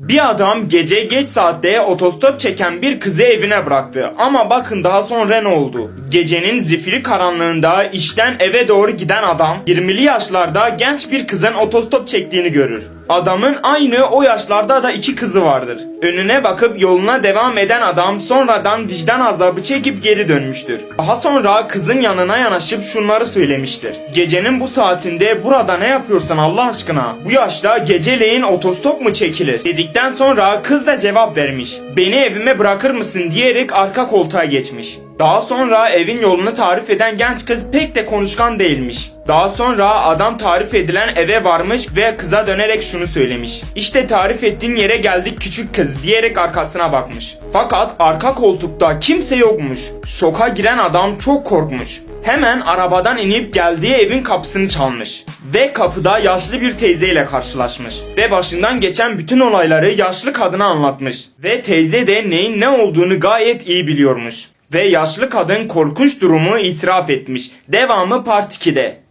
Bir adam gece geç saatte otostop çeken bir kızı evine bıraktı. Ama bakın daha sonra ne oldu? Gecenin zifiri karanlığında işten eve doğru giden adam 20'li yaşlarda genç bir kızın otostop çektiğini görür. Adamın aynı o yaşlarda da iki kızı vardır. Önüne bakıp yoluna devam eden adam sonradan vicdan azabı çekip geri dönmüştür. Daha sonra kızın yanına yanaşıp şunları söylemiştir. Gecenin bu saatinde burada ne yapıyorsun Allah aşkına? Bu yaşta geceleyin otostop mu çekilir? Dedikten sonra kız da cevap vermiş. Beni evime bırakır mısın diyerek arka koltuğa geçmiş. Daha sonra evin yolunu tarif eden genç kız pek de konuşkan değilmiş. Daha sonra adam tarif edilen eve varmış ve kıza dönerek şunu söylemiş. İşte tarif ettiğin yere geldik küçük kız diyerek arkasına bakmış. Fakat arka koltukta kimse yokmuş. Şoka giren adam çok korkmuş. Hemen arabadan inip geldiği evin kapısını çalmış. Ve kapıda yaşlı bir teyzeyle karşılaşmış. Ve başından geçen bütün olayları yaşlı kadına anlatmış. Ve teyze de neyin ne olduğunu gayet iyi biliyormuş. Ve yaşlı kadın korkunç durumu itiraf etmiş. Devamı part 2'de.